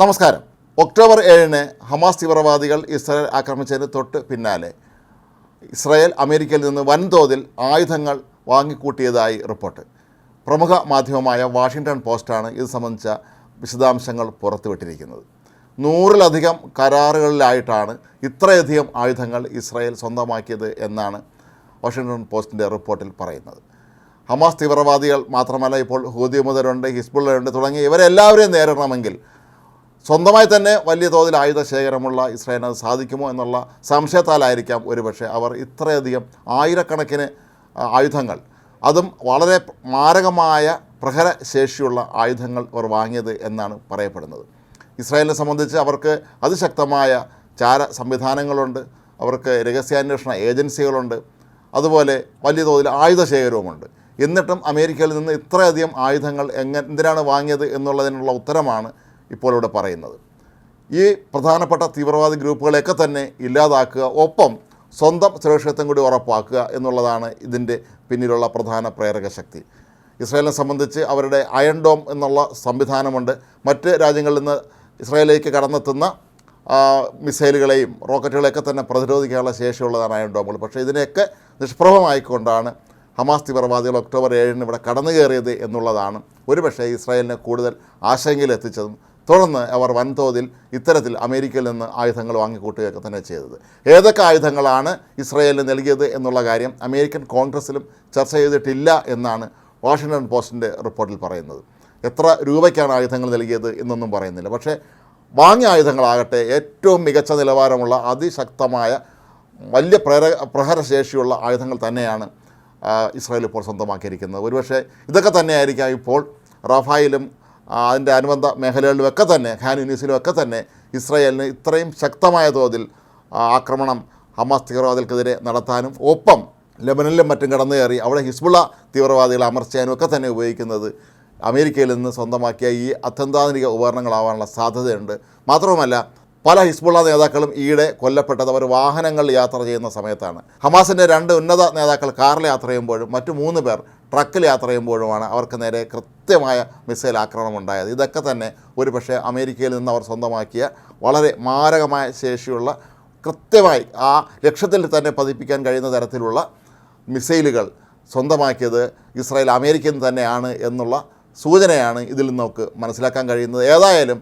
നമസ്കാരം. ഒക്ടോബർ ഏഴിന് ഹമാസ് തീവ്രവാദികൾ ഇസ്രായേൽ ആക്രമിച്ചതിന് തൊട്ട് പിന്നാലെ ഇസ്രായേൽ അമേരിക്കയിൽ നിന്ന് വൻതോതിൽ ആയുധങ്ങൾ വാങ്ങിക്കൂട്ടിയതായി റിപ്പോർട്ട്. പ്രമുഖ മാധ്യമമായ വാഷിങ്ടൺ പോസ്റ്റാണ് ഇത് സംബന്ധിച്ച വിശദാംശങ്ങൾ പുറത്തുവിട്ടിരിക്കുന്നത്. നൂറിലധികം കരാറുകളിലായിട്ടാണ് ഇത്രയധികം ആയുധങ്ങൾ ഇസ്രായേൽ സ്വന്തമാക്കിയത് എന്നാണ് വാഷിങ്ടൺ പോസ്റ്റിന്റെ റിപ്പോർട്ടിൽ പറയുന്നത്. ഹമാസ് തീവ്രവാദികൾ മാത്രമല്ല ഇപ്പോൾ ഹൂതി മുതലുണ്ട് ഹിസ്ബുള്ളയുണ്ട് തുടങ്ങി ഇവരെല്ലാവരെയും നേരിടണമെങ്കിൽ സ്വന്തമായി തന്നെ വലിയ തോതിൽ ആയുധ ശേഖരമുള്ള ഇസ്രായേലിന് അത് സാധിക്കുമോ എന്നുള്ള സംശയത്താലായിരിക്കാം ഒരുപക്ഷെ അവർ ഇത്രയധികം ആയിരക്കണക്കിന് ആയുധങ്ങൾ. അതും വളരെ മാരകമായ പ്രഹരശേഷിയുള്ള ആയുധങ്ങൾ അവർ വാങ്ങിയത് എന്നാണ് പറയപ്പെടുന്നത്. ഇസ്രായേലിനെ സംബന്ധിച്ച് അവർക്ക് അതിശക്തമായ ചാര സംവിധാനങ്ങളുണ്ട് അവർക്ക് രഹസ്യാന്വേഷണ ഏജൻസികളുണ്ട് അതുപോലെ വലിയ തോതിൽ ആയുധ ശേഖരവുമുണ്ട് എന്നിട്ടും അമേരിക്കയിൽ നിന്ന് ഇത്രയധികം ആയുധങ്ങൾ എങ്ങനെ എന്തിനാണ് വാങ്ങിയത് എന്നുള്ളതിനുള്ള ഉത്തരമാണ് ഇപ്പോൾ ഇവിടെ പറയുന്നത്. ഈ പ്രധാനപ്പെട്ട തീവ്രവാദി ഗ്രൂപ്പുകളെയൊക്കെ തന്നെ ഇല്ലാതാക്കുക ഒപ്പം സ്വന്തം സുരക്ഷിതത്വം കൂടി ഉറപ്പാക്കുക എന്നുള്ളതാണ് ഇതിന്റെ പിന്നിലുള്ള പ്രധാന പ്രേരക ശക്തി. ഇസ്രായേലിനെ സംബന്ധിച്ച് അവരുടെ അയൺ ഡോം എന്നുള്ള സംവിധാനമുണ്ട്. മറ്റ് രാജ്യങ്ങളിൽ നിന്ന് ഇസ്രായേലിലേക്ക് കടന്നെത്തുന്ന മിസൈലുകളെയും റോക്കറ്റുകളെയൊക്കെ തന്നെ പ്രതിരോധിക്കാനുള്ള ശേഷിയുള്ളതാണ് അയൺ ഡോമുകൾ പക്ഷേ ഇതിനെയൊക്കെ നിഷ്പ്രഭമായിക്കൊണ്ടാണ് ഹമാസ് തീവ്രവാദികൾ ഒക്ടോബർ ഏഴിന് ഇവിടെ കടന്നു കയറിയത് എന്നുള്ളതാണ്. ഒരുപക്ഷേ ഇസ്രായേലിനെ കൂടുതൽ ആശങ്കയിലെത്തിച്ചതും തുടർന്ന് അവർ വൻതോതിൽ ഇത്തരത്തിൽ അമേരിക്കയിൽ നിന്ന് ആയുധങ്ങൾ വാങ്ങിക്കൂട്ടുകയൊക്കെ തന്നെ ചെയ്തത്. ഏതൊക്കെ ആയുധങ്ങളാണ് ഇസ്രയേലിന് നൽകിയത് എന്നുള്ള കാര്യം അമേരിക്കൻ കോൺഗ്രസ്സിലും ചർച്ച ചെയ്തിട്ടില്ല എന്നാണ് വാഷിങ്ടൺ പോസ്റ്റിന്റെ റിപ്പോർട്ടിൽ പറയുന്നത്. എത്ര രൂപയ്ക്കാണ് ആയുധങ്ങൾ നൽകിയത് എന്നൊന്നും പറയുന്നില്ല. പക്ഷേ വാങ്ങിയ ആയുധങ്ങളാകട്ടെ ഏറ്റവും മികച്ച നിലവാരമുള്ള അതിശക്തമായ വലിയ പ്രേര പ്രഹരശേഷിയുള്ള ആയുധങ്ങൾ തന്നെയാണ് ഇസ്രായേൽ ഇപ്പോൾ സ്വന്തമാക്കിയിരിക്കുന്നത്. ഒരുപക്ഷെ ഇതൊക്കെ തന്നെയായിരിക്കാം ഇപ്പോൾ റഫായിലും അതിന്റെ അനുബന്ധ മേഖലകളിലുമൊക്കെ തന്നെ ഖാൻ യൂണിവേഴ്സിലുമൊക്കെ തന്നെ ഇസ്രയേലിന് ഇത്രയും ശക്തമായ തോതിൽ ആക്രമണം ഹമാസ് തീവ്രവാദികൾക്കെതിരെ നടത്താനും ഒപ്പം ലെബനനിലും മറ്റും കടന്നു കയറി അവിടെ ഹിസ്ബുള്ള തീവ്രവാദികളെ അമർച്ചയാനും ഒക്കെ തന്നെ ഉപയോഗിക്കുന്നത് അമേരിക്കയിൽ നിന്ന് സ്വന്തമാക്കിയ ഈ അത്യന്താധുനിക ഉപകരണങ്ങളാവാനുള്ള സാധ്യതയുണ്ട്. മാത്രവുമല്ല പല ഹിസ്ബുള്ള നേതാക്കളും ഈയിടെ കൊല്ലപ്പെട്ടത് അവർ വാഹനങ്ങളിൽ യാത്ര ചെയ്യുന്ന സമയത്താണ്. ഹമാസിന്റെ രണ്ട് ഉന്നത നേതാക്കൾ കാറിൽ യാത്ര ചെയ്യുമ്പോഴും മറ്റു മൂന്ന് പേർ ട്രക്കിൽ യാത്ര ചെയ്യുമ്പോഴുമാണ് അവർക്ക് നേരെ കൃത്യമായ മിസൈൽ ആക്രമണം ഉണ്ടായത്. ഇതൊക്കെ തന്നെ ഒരു പക്ഷേ അമേരിക്കയിൽ നിന്ന് അവർ സ്വന്തമാക്കിയ വളരെ മാരകമായ ശേഷിയുള്ള കൃത്യമായി ആ ലക്ഷ്യത്തിൽ തന്നെ പതിപ്പിക്കാൻ കഴിയുന്ന തരത്തിലുള്ള മിസൈലുകൾ സ്വന്തമാക്കിയത് ഇസ്രായേൽ അമേരിക്കയിൽ നിന്ന് തന്നെയാണ് എന്നുള്ള സൂചനയാണ് ഇതിൽ നമുക്ക് മനസ്സിലാക്കാൻ കഴിയുന്നത്. ഏതായാലും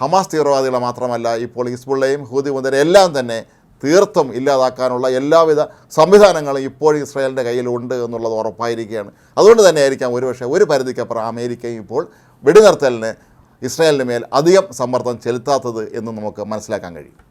ഹമാസ് തീവ്രവാദികളെ മാത്രമല്ല ഇപ്പോൾ ഹിസ്ബുള്ളയും ഹൂതി മുതലെല്ലാം തന്നെ തീർത്തും ഇല്ലാതാക്കാനുള്ള എല്ലാവിധ സംവിധാനങ്ങളും ഇപ്പോൾ ഇസ്രായേലിന്റെ കയ്യിലുണ്ട് എന്നുള്ളത് ഉറപ്പായിരിക്കുകയാണ്. അതുകൊണ്ട് തന്നെ ആയിരിക്കാം ഒരുപക്ഷെ ഒരു പരിധിക്കപ്പുറം അമേരിക്കയും ഇപ്പോൾ വെടിനിർത്തലിന് ഇസ്രായേലിന് മേൽ അധികം സമ്മർദ്ദം ചെലുത്താത്തത് എന്ന് നമുക്ക് മനസ്സിലാക്കാൻ കഴിയും.